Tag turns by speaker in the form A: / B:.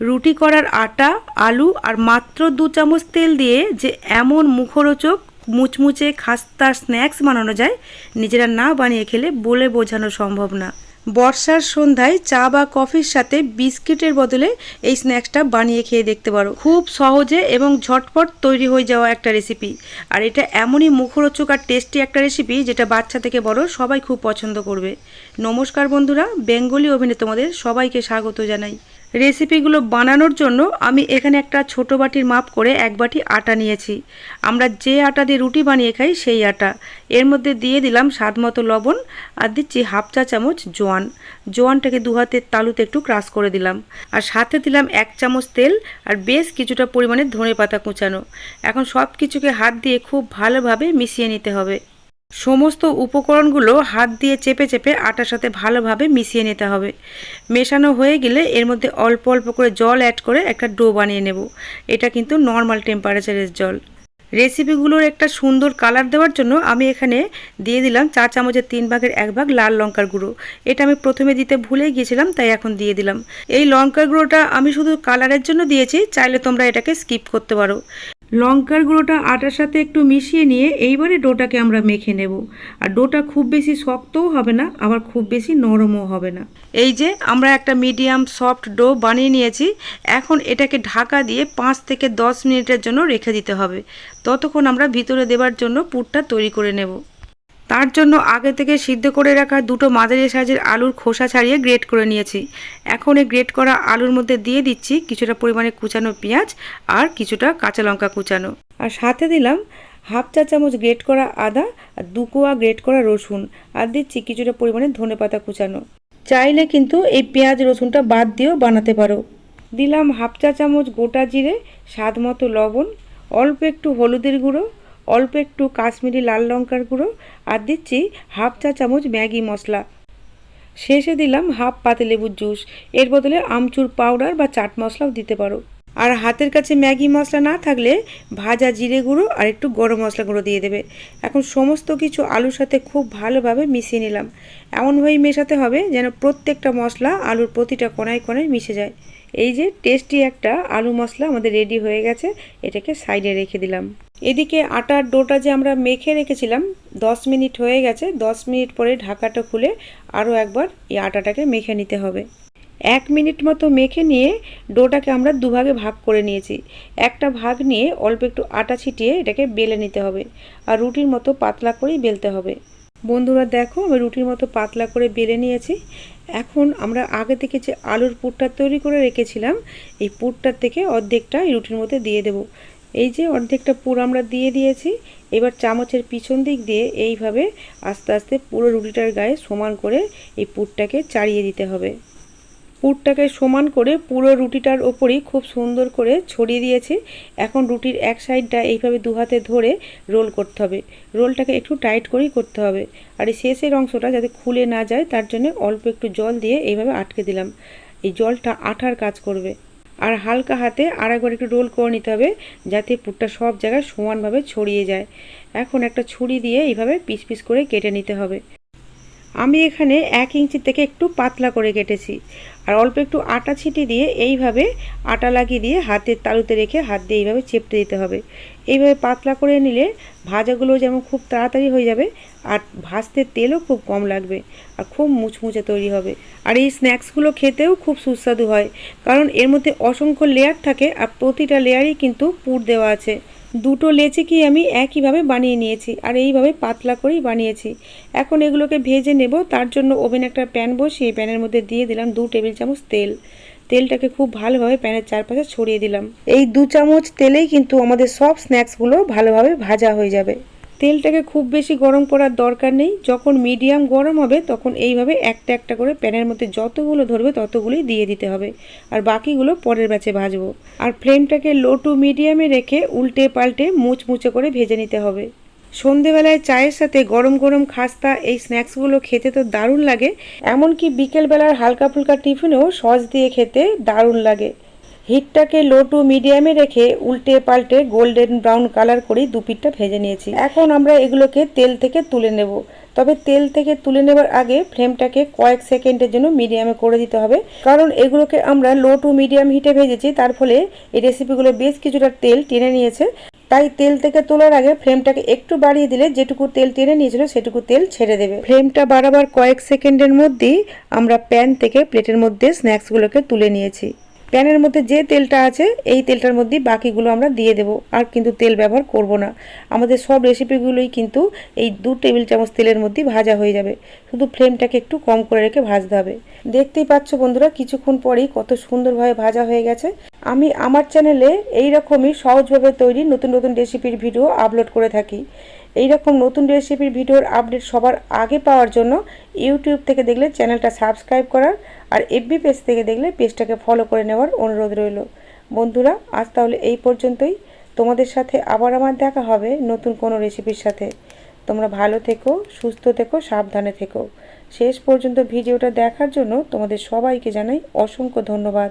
A: রুটি করার আটা, আলু আর মাত্র দু চামচ তেল দিয়ে যে এমন মুখরোচক, মুচমুচে খাস্তা স্ন্যাক্স বানানো যায়, নিজেরা না বানিয়ে খেলে বলে বোঝানো সম্ভব না। বর্ষার সন্ধ্যায় চা বা কফির সাথে বিস্কিটের বদলে এই স্ন্যাক্সটা বানিয়ে খেয়ে দেখতে পারো। খুব সহজে এবং ঝটপট তৈরি হয়ে যাওয়া একটা রেসিপি। আর এটা এমনই মুখরোচক আর টেস্টি একটা রেসিপি যেটা বাচ্চা থেকে বড় সবাই খুব পছন্দ করবে। নমস্কার বন্ধুরা, বেঙ্গলি ওভেনে তোমাদের সবাইকে স্বাগত জানাই। রেসিপিগুলো বানানোর জন্য আমি এখানে একটা ছোট বাটির মাপ করে এক বাটি আটা নিয়েছি। আমরা যে আটা দিয়ে রুটি বানিয়ে খাই সেই আটা। এর মধ্যে দিয়ে দিলাম স্বাদ মতো লবণ আর দিচ্ছি হাফ চা চামচ জোয়ান। জোয়ানটাকে দু হাতের তালুতে একটু ক্রাশ করে দিলাম। আর সাথে দিলাম এক চামচ তেল আর বেশ কিছুটা পরিমাণে ধনে পাতা কুচানো। এখন সব কিছুকে হাত দিয়ে খুব ভালোভাবে মিশিয়ে নিতে হবে। সমস্ত উপকরণগুলো হাত দিয়ে চেপে চেপে আটার সাথে ভালোভাবে মিশিয়ে নিতে হবে। মেশানো হয়ে গেলে এর মধ্যে অল্প অল্প করে জল অ্যাড করে একটা ডো বানিয়ে নেব। এটা কিন্তু নর্মাল টেম্পারেচারের জল। রেসিপিগুলোর একটা সুন্দর কালার দেওয়ার জন্য আমি এখানে দিয়ে দিলাম চা চামচের তিন ভাগের এক ভাগ লাল লঙ্কার গুঁড়ো। এটা আমি প্রথমে দিতে ভুলে গিয়েছিলাম, তাই এখন দিয়ে দিলাম। এই লঙ্কার গুঁড়োটা আমি শুধু কালারের জন্য দিয়েছি, চাইলে তোমরা এটাকে স্কিপ করতে পারো। লঙ্কার গুঁড়োটা আটার সাথে একটু মিশিয়ে নিয়ে এইবারে ডোটাকে আমরা মেখে নেব। আর ডোটা খুব বেশি শক্তও হবে না, আবার খুব বেশি নরমও হবে না। এই যে আমরা একটা মিডিয়াম সফট ডো বানিয়ে নিয়েছি, এখন এটাকে ঢাকা দিয়ে পাঁচ থেকে দশ মিনিটের জন্য রেখে দিতে হবে। ততক্ষণ আমরা ভিতরে দেবার জন্য পুরটা তৈরি করে নেব। তার জন্য আগে থেকে সিদ্ধ করে রাখা দুটো মাঝারি সাইজের আলুর খোসা ছাড়িয়ে গ্রেট করে নিয়েছি। এখন এই গ্রেট করা আলুর মধ্যে দিয়ে দিচ্ছি কিছুটা পরিমাণে কুচানো পেঁয়াজ আর কিছুটা কাঁচা লঙ্কা কুচানো। আর সাথে দিলাম হাফ চা চামচ গ্রেট করা আদা আর দু কোয়া গ্রেট করা রসুন আর দিচ্ছি কিছুটা পরিমাণে ধনে পাতা কুচানো। চাইলে কিন্তু এই পেঁয়াজ রসুনটা বাদ দিয়েও বানাতে পারো। দিলাম হাফ চা চামচ গোটা জিরে, স্বাদ মতো লবণ, অল্প একটু হলুদের গুঁড়ো অল্প একটু কাশ্মীরি লাল লঙ্কার গুঁড়ো আর দিচ্ছি হাফ চা চামচ ম্যাগি মশলা। শেষে দিলাম হাফ পাতিলেবুর জুস। এর বদলে আমচুর পাউডার বা চাট মশলাও দিতে পারো। আর হাতের কাছে ম্যাগি মশলা না থাকলে ভাজা জিরে গুঁড়ো আর একটু গরম মশলা গুঁড়ো দিয়ে দেবে। এখন সমস্ত কিছু আলুর সাথে খুব ভালোভাবে মিশিয়ে নিলাম। এমনভাবেই মেশাতে হবে যেন প্রত্যেকটা মশলা আলুর প্রতিটা কোনায় কোনায় মিশে যায়। এই যে, টেস্টি একটা আলু মশলা আমাদের রেডি হয়ে গেছে। এটাকে সাইডে রেখে দিলাম। এদিকে আটার ডোটা যে আমরা মেখে রেখেছিলাম, দশ মিনিট হয়ে গেছে, দশ মিনিট পরে ঢাকাটা খুলে আরও একবার এই আটাটাকে মেখে নিতে হবে। এক মিনিট মতো মেখে নিয়ে ডোটাকে আমরা দুভাগে ভাগ করে নিয়েছি। একটা ভাগ নিয়ে অল্প একটু আটা ছিটিয়ে এটাকে বেলে নিতে হবে আর রুটির মতো পাতলা করেই বেলতে হবে। বন্ধুরা দেখো, আমি রুটির মতো পাতলা করে বেলে নিয়েছি। এখন আমরা আগে থেকে যে আলুর পুরটা তৈরি করে রেখেছিলাম, এই পুরটার থেকে অর্ধেকটা রুটির মধ্যে দিয়ে দেব। এই যে অর্ধেকটা পুর আমরা দিয়ে দিয়েছি, এবার চামচের পিছন দিক দিয়ে এইভাবে আস্তে আস্তে পুরো রুটিটার গায়ে সমান করে এই পুরটাকে চাড়িয়ে দিতে হবে। পুরটাকে সমান করে পুরো রুটিটার ওপরই খুব সুন্দর করে ছড়িয়ে দিয়েছি। এখন রুটির এক সাইডটা এইভাবে দু হাতে ধরে রোল করতে হবে। রোলটাকে একটু টাইট করেই করতে হবে। আর এই শেষের অংশটা যাতে খুলে না যায়, তার জন্য অল্প একটু জল দিয়ে এইভাবে আটকে দিলাম। এই জলটা আঠার কাজ করবে। আর হালকা হাতে আর একবার একটু রোল করে নিতে হবে, যাতে পুরটা সব জায়গায় সমানভাবে ছড়িয়ে যায়। এখন একটা ছুরি দিয়ে এইভাবে পিস পিস করে কেটে নিতে হবে। আমি এখানে এক ইঞ্চি থেকে একটু পাতলা করে কেটেছি। আর অল্প একটু আটা ছিটি দিয়ে এইভাবে আটা লাগিয়ে দিয়ে হাতের তালুতে রেখে হাত দিয়ে এইভাবে চেপতে দিতে হবে। এইভাবে পাতলা করে নিলে ভাজাগুলো যেমন খুব তাড়াতাড়ি হয়ে যাবে, আর ভাজতে তেলও খুব কম লাগবে আর খুব মুচমুচে তৈরি হবে। আর এই স্ন্যাক্সগুলো খেতেও খুব সুস্বাদু হয়, কারণ এর মধ্যে অসংখ্য লেয়ার থাকে আর প্রতিটা লেয়ারই কিন্তু পুর দেওয়া আছে। দুটো লেচি কি আমি একইভাবে বানিয়ে নিয়েছি, আর এইভাবে পাতলা করেই বানিয়েছি। এখন এগুলোকে ভেজে নেব, তার জন্য ওভেন একটা প্যান বসিয়ে প্যানের মধ্যে দিয়ে দিলাম দু টেবিল চামচ তেল। তেলটাকে খুব ভালোভাবে প্যানের চারপাশে ছড়িয়ে দিলাম। এই দু চামচ তেলেই কিন্তু আমাদের সব স্ন্যাক্সগুলো ভালোভাবে ভাজা হয়ে যাবে। তেলটাকে খুব বেশি গরম করার দরকার নেই। যখন মিডিয়াম গরম হবে, তখন এইভাবে একটা একটা করে প্যানের মধ্যে যতগুলো ধরবে, ততগুলোই দিয়ে দিতে হবে। আর বাকিগুলো পরের ব্যাচে ভাজবো। আর ফ্লেমটাকে লো টু মিডিয়ামে রেখে উল্টে পাল্টে মুচমুচে করে ভেজে নিতে হবে। সন্ধেবেলায় চায়ের সাথে গরম গরম খাস্তা, এই স্ন্যাক্সগুলো খেতে তো দারুণ লাগে। এমনকি বিকেলবেলার হালকা ফুলকা টিফিনেও সস দিয়ে খেতে দারুণ লাগে। হিটটাকে লো টু মিডিয়ামে রেখে উল্টে পাল্টে গোল্ডেন ব্রাউন কালার করে দু পিঠটা ভেজে নিয়েছি। এখন আমরা এগুলোকে তেল থেকে তুলে নেব। তবে তেল থেকে তুলে নেবার আগে ফ্লেমটাকে কয়েক সেকেন্ডের জন্য মিডিয়ামে করে দিতে হবে। কারণ এগুলোকে আমরা লো টু মিডিয়াম হিটে ভেজেছি, তার ফলে এই রেসিপিগুলো বেশ কিছুটা তেল টেনে নিয়েছে। তাই তেল থেকে তোলার আগে ফ্লেমটাকে একটু বাড়িয়ে দিলে যেটুকু তেল টেনে নিয়েছিল সেটুকু তেল ছেড়ে দেবে। ফ্লেমটা বাড়াবার কয়েক সেকেন্ডের মধ্যেই আমরা প্যান থেকে প্লেটের মধ্যে স্ন্যাক্সগুলোকে তুলে নিয়েছি। প্যানের মধ্যে যে তেলটা আছে, এই তেলটার মধ্যেই বাকিগুলো আমরা দিয়ে দেবো। আর কিন্তু তেল ব্যবহার করব না। আমাদের সব রেসিপিগুলোই কিন্তু এই দু টেবিল চামচ তেলের মধ্যেই ভাজা হয়ে যাবে। শুধু ফ্লেমটাকে একটু কম করে রেখে ভাজতে হবে। দেখতেই পাচ্ছ বন্ধুরা, কিছুক্ষণ পরেই কত সুন্দরভাবে ভাজা হয়ে গেছে। আমি আমার চ্যানেলে এই রকমই সহজভাবে তৈরি নতুন নতুন রেসিপির ভিডিও আপলোড করে থাকি। এই রকম নতুন রেসিপির ভিডিওর আপডেট সবার আগে পাওয়ার জন্য ইউটিউব থেকে দেখলে চ্যানেলটা সাবস্ক্রাইব করার আর এফবি পেজ থেকে দেখলে পেজটাকে ফলো করে নেওয়ার অনুরোধ রইল। বন্ধুরা, আজ তাহলে এই পর্যন্তই। তোমাদের সাথে আবার আমার দেখা হবে নতুন কোনো রেসিপির সাথে। তোমরা ভালো থেকো, সুস্থ থেকো, সাবধানে থেকো। শেষ পর্যন্ত ভিডিওটা দেখার জন্য তোমাদের সবাইকে জানাই অসংখ্য ধন্যবাদ।